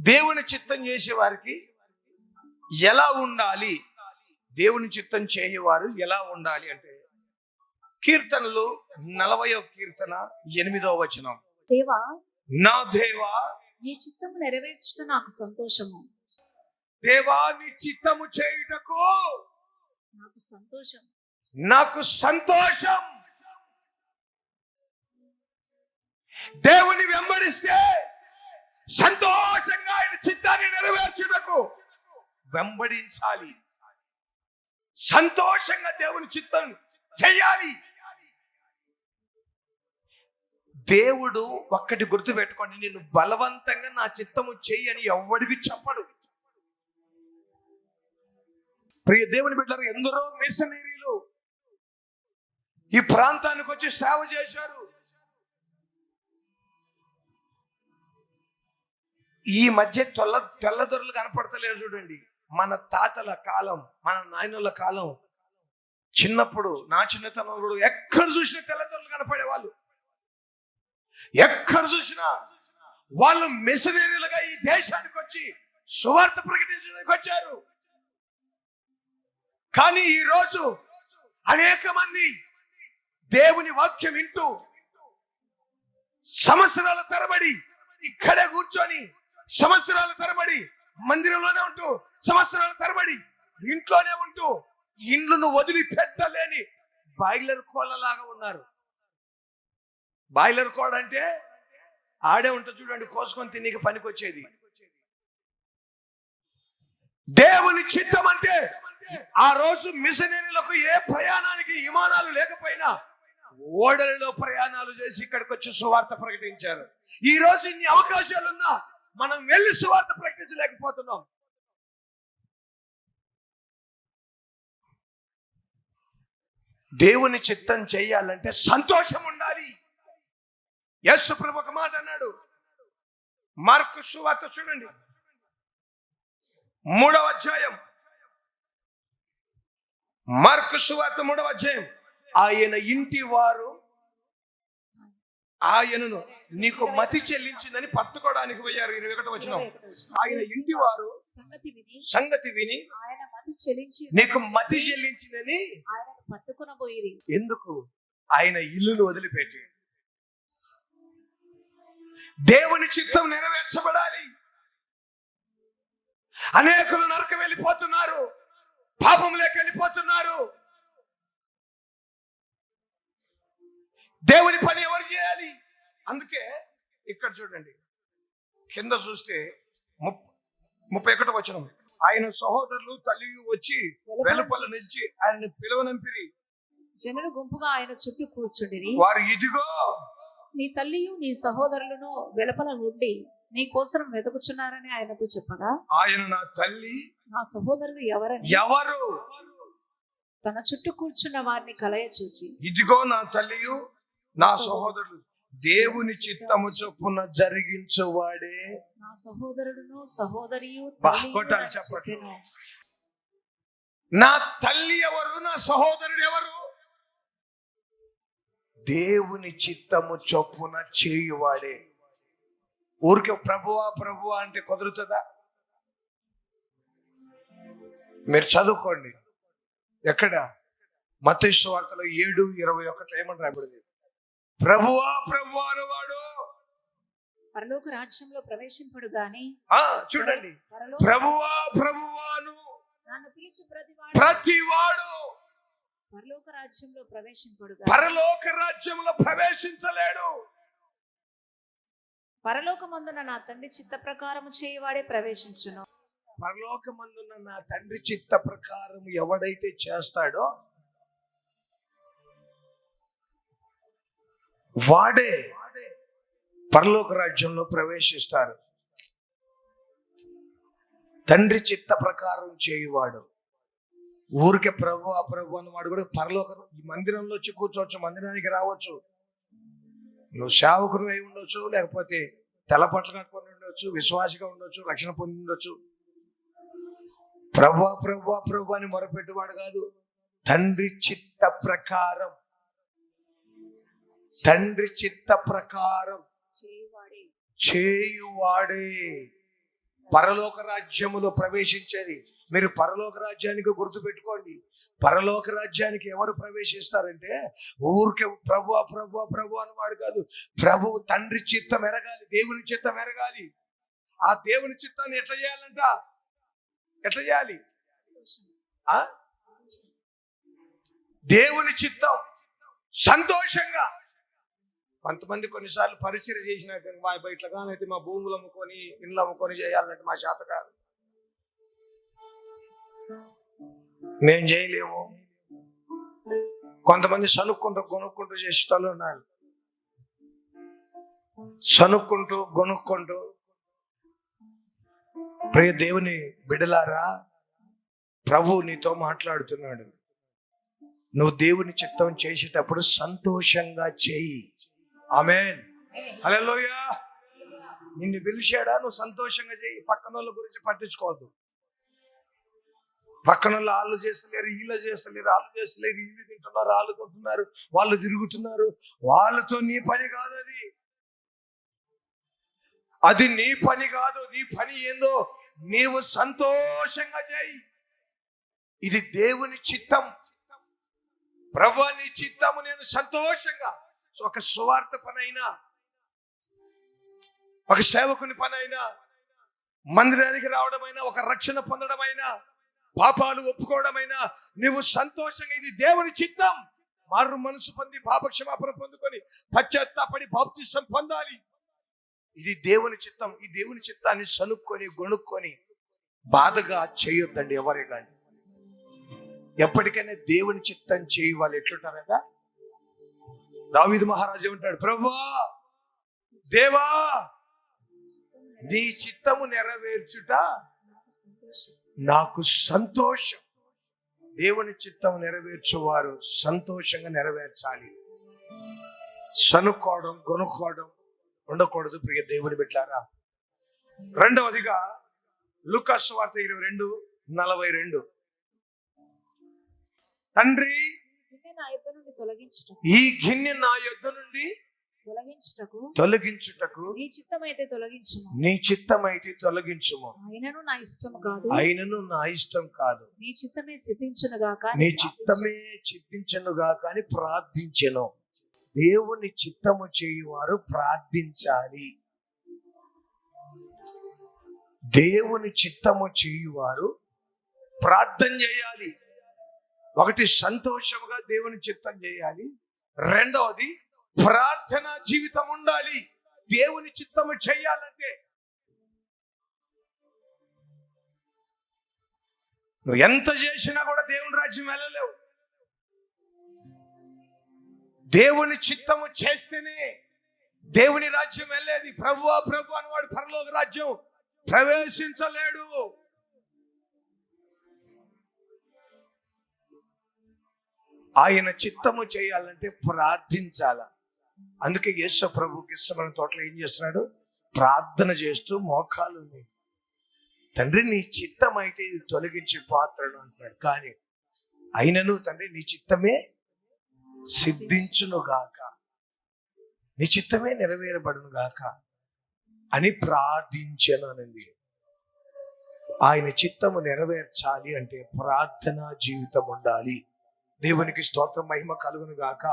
దేవుని చిత్తం చేసే వారికి ఎలా ఉండాలి? దేవుని చిత్తం చేయవారు ఎలా ఉండాలి అంటే కీర్తనలు నలభయో కీర్తన ఎనిమిదో వచనం. దేవా నా దేవా నీ చిత్తము నెరవేర్చుట నాకు సంతోషము. దేవా నీ చిత్తము చేయుటకు నాకు సంతోషం. నాకు సంతోషం. దేవుని వెంబడిస్తే వెంబడించాలి. సంతోషంగా దేవుని చిత్తం చేయాలి. దేవుడు ఒక్కటి గుర్తు పెట్టుకోండి నేను బలవంతంగా నా చిత్తము చెయ్యి అని ఎవ్వడికి చెప్పడు. ప్రియ దేవుని బిడ్డలు ఎందరో మిషనరీలు ఈ ప్రాంతానికి వచ్చి సేవ చేశారు. ఈ మధ్య తెల్ల తెల్లదొరలు కనపడతలేరు చూడండి. మన తాతల కాలం మన నాయనుల కాలం చిన్నప్పుడు నా చిన్నతనంలో ఎక్కడ చూసినా తెల్లదొరలు కనపడేవాళ్ళు. ఎక్కడ చూసినా వాళ్ళు మిషనరీలుగా ఈ దేశానికి వచ్చి సువార్త ప్రకటించడానికి వచ్చారు. కానీ ఈ రోజు అనేక మంది దేవుని వాక్యం వింటూ సంవత్సరాల తరబడి ఇక్కడే కూర్చొని సంవత్సరాల తరబడి మందిరంలోనే ఉంటూ సంవత్సరాల తరబడి ఇంట్లోనే ఉంటూ ఇండ్లను వదిలి పెట్టలేని బాయిలర్ కోళ్ళలాగా ఉన్నారు. బాయిలర్ కోడ అంటే ఆడే ఉంటుంది చూడండి కోసుకొని తినీకి పనికొచ్చేది. దేవుని చిత్తం అంటే ఆ రోజు మిషనరీలకు ఏ ప్రయాణానికి విమానాలు లేకపోయినా ఓడలలో ప్రయాణాలు చేసి ఇక్కడికి వచ్చి సువార్త ప్రకటించారు. ఈ రోజు ఇన్ని అవకాశాలున్నా మనం వెళ్ళి సువార్త ప్రకటించలేకపోతున్నాం. దేవుని చిత్తం చేయాలంటే సంతోషం ఉండాలి. యస్సు ప్రభు ఒక మాట అన్నాడు. మార్కు సువార్త చూడండి. మూడవ అధ్యాయం. మార్కు సువార్త మూడవ అధ్యాయం. ఆయన ఇంటి వారు ఆయనను నీకు మతి చెల్లించిందని పట్టుకోవడానికి పోయారు. ఇరవై ఒకటి వచ్చిన ఆయన ఇంటి వారు సంగతి విని సంగతి విని ఆయన మతి చెలించి నీకు మతి చెల్లించిందని ఆయనను పట్టుకునబోయిరి. ఎందుకు? ఆయన ఇల్లును వదిలిపెట్టి. దేవుని చిత్తం నెరవేర్చబడాలి. అనేకులు నరకం వెళ్ళిపోతున్నారు. పాపంలోకి వెళ్ళిపోతున్నారు. దేవుని పని అందుకే ఇక్కడ చూడండి కింద చూస్తే ముప్ ముప్పై ఒకటి వచనం. ఆయన సహోదరులు తల్లి వచ్చి వెలుపల నుంచి ఆయన పిలువనంపిరి. జనులు గుంపుగా ఆయన చుట్టూ కూర్చుండిరి. వారు ఇదిగో! నీ తల్లియు నీ సహోదరులను వెలుపల ఉండి నీ కోసం వెతుకుచున్నారని ఆయనతో చెప్పగా ఆయన నా తల్లి నా సహోదరులు ఎవరని? ఎవరు? తన చుట్టూ కూర్చున్న వారిని కలయ చూచి ఇదిగో నా తల్లియు నా సహోదరులు. దేవుని చిత్తము చొప్పున జరిగించువాడే. నా సహోదరుడును సహోదరియు కొట్టాలి. నా తల్లి ఎవరు? నా సహోదరుడు ఎవరు? దేవుని చిత్తము చొప్పున చేయువాడే. ఊరికే ప్రభువా ప్రభువా అంటే కుదురుతుందా? మీరు చదువుకోండి. ఎక్కడ? మతేశ్వ వార్తలో ఏడు ఇరవై ఒకటి ఏమని రాబడింది ప్రభువా ప్రభువా అనేవాడు. పరలోక రాజ్యంలో ప్రవేశింపడు గాని ఆ చూడండి. ప్రభువా ప్రభువాను నన్ను పిలిచి ప్రతివాడు ప్రతివాడు. పరలోక రాజ్యంలో ప్రవేశింపడు పరలోక రాజ్యంలో ప్రవేశించలేడు. పరలోకమందున నా తండ్రి చిత్త ప్రకారము చేయవాడే ప్రవేశించును. పరలోకమందున్న నా తండ్రి చిత్త ప్రకారం ఎవడైతే చేస్తాడో వాడే పరలోక రాజ్యంలో ప్రవేశిస్తారు. తండ్రి చిత్త ప్రకారం చేయువాడు. ఊరికే ప్రభు ఆ ప్రభు అన్నవాడు కూడా పరలోక ఈ మందిరంలో వచ్చి కూర్చోవచ్చు మందిరానికి రావచ్చు. నువ్వు సేవకుడు అయి ఉండొచ్చు లేకపోతే తెల్లపట్ల కట్టుకొని ఉండొచ్చు విశ్వాసిగా ఉండొచ్చు రక్షణ పొంది ఉండొచ్చు. ప్రభు ప్రభు ప్రభు అని మొరపెట్టువాడు కాదు. తండ్రి చిత్త ప్రకారం తండ్రి చిత్త ప్రకారం చేయవాడే. చేయువాడే. పరలోక రాజ్యములో ప్రవేశించేది. మీరు పరలోక రాజ్యానికి గుర్తుపెట్టుకోండి. పరలోక రాజ్యానికి ఎవరు ప్రవేశిస్తారంటే ఊరికే ప్రభు ప్రభు ప్రభు అన్నవాడు కాదు. ప్రభు తండ్రి చిత్తం ఎరగాలి దేవుని చిత్తం ఎరగాలి. ఆ దేవుని చిత్తాన్ని ఎట్లా చేయాలంట? ఎట్లా చేయాలి? దేవుని చిత్తం సంతోషంగా కొంతమంది కొన్నిసార్లు పరిచయం చేసిన మా బయట కానైతే మా భూములు అమ్ముకొని ఇండ్లు అమ్ముకొని చేయాలంటే మా చేత కాదు. మేము చేయలేము. కొంతమంది సనుక్కుంటూ కొనుక్కుంటూ చేసేటోళ్ళు ఉన్నారు సనుక్కుంటూ గొనుక్కుంటూ. ప్రియ దేవుని బిడలారా ప్రభు నీతో మాట్లాడుతున్నాడు. నువ్వు దేవుని చిత్తం చేసేటప్పుడు సంతోషంగా చేయి. ఆమెన్. హల్లెలూయ. నిన్ను పిలిచాడా? నువ్వు సంతోషంగా చేయి పక్కన వాళ్ళ గురించి పట్టించుకోవద్దు. పక్కన వాళ్ళు వాళ్ళు చేస్తలేరు వీళ్ళు చేస్తలేరు వాళ్ళు చేస్తలేరు వీళ్ళు తింటున్నారు వాళ్ళు తింటున్నారు వాళ్ళు తిరుగుతున్నారు. వాళ్ళతో నీ పని కాదు అది. అది నీ పని కాదు. నీ పని ఏందో నీవు సంతోషంగా చేయి ఇది దేవుని చిత్తం. ప్రభు నీ చిత్తము నేను సంతోషంగా సో ఒక సువార్త పనైనా ఒక సేవకుని పనైనా మందిరానికి రావడమైనా ఒక రక్షణ పొందడమైనా పాపాలు ఒప్పుకోవడమైనా నువ్వు సంతోషంగా ఇది దేవుని చిత్తం. మారు మనసు పొంది పాపక్షమాపణ పొందుకొని పశ్చాత్తాపడి బాప్తిసం పొందాలి. ఇది దేవుని చిత్తం. ఈ దేవుని చిత్తాన్ని సనుక్కొని గొనుక్కొని బాధగా చేయొద్దండి ఎవరే కానీ ఎప్పటికైనా దేవుని చిత్తం చేయవాలి ఎట్లుంటారట? దావీదు మహారాజు ఉంటాడు ప్రభా దేవా నీ చిత్తము నెరవేర్చుట నాకు సంతోషం. దేవుని చిత్తం నెరవేర్చువారు సంతోషంగా నెరవేర్చాలి. సనుక్కోవడం కొనుక్కోవడం ఉండకూడదు ప్రియ దేవుని బిడ్డారా. రెండవదిగా లుకాస్ వార్త ఇరవై రెండు నలభై రెండు. తండ్రి నా యుద్ధ నుండి తొలగించుటకు. ఈ గిన్నె నా యొద్ద నుండి తొలగించుటకు. తొలగించుటకు. నీ చిత్తమైతే తొలగించుము. నీ చిత్తమైతే తొలగించుము. అయినను నా ఇష్టం కాదు. అయినను నా ఇష్టం కాదు. నీ చిత్తమే సిద్ధించును గాక నీ చిత్తమే చిత్తించనుగా కానీ ప్రార్థించెను. దేవుని చిత్తము చేయువారు ప్రార్థించాలి. దేవుని చిత్తము చేయువారు ప్రార్థన చేయాలి. ఒకటి సంతోషముగా దేవుని చిత్తం చేయాలి. రెండవది ప్రార్థన జీవితం ఉండాలి. దేవుని చిత్తము చేయాలంటే నువ్వు ఎంత చేసినా కూడా దేవుని రాజ్యం వెళ్ళలేవు. దేవుని చిత్తము చేస్తేనే దేవుని రాజ్యం వెళ్ళేది. ప్రభువా ప్రభు అని వాడు పరలోక రాజ్యం ప్రవేశించలేడు. ఆయన చిత్తము చేయాలంటే ప్రార్థించాల. అందుకే యేసు ప్రభుకి ఇష్టమైన తోటలో ఏం చేస్తున్నాడు? ప్రార్థన చేస్తూ మోకాలు ఉన్నాయి. తండ్రి నీ చిత్తం అయితే ఇది తొలగించే పాత్రను అంటున్నాడు. కానీ అయినను తండ్రి నీ చిత్తమే సిద్ధించును గాక. నీ చిత్తమే నెరవేరబడును గాక అని ప్రార్థించను అనింది ఆయన చిత్తము నెరవేర్చాలి అంటే ప్రార్థనా జీవితం ఉండాలి. దేవునికి స్తోత్రం మహిమ కలుగును గాక.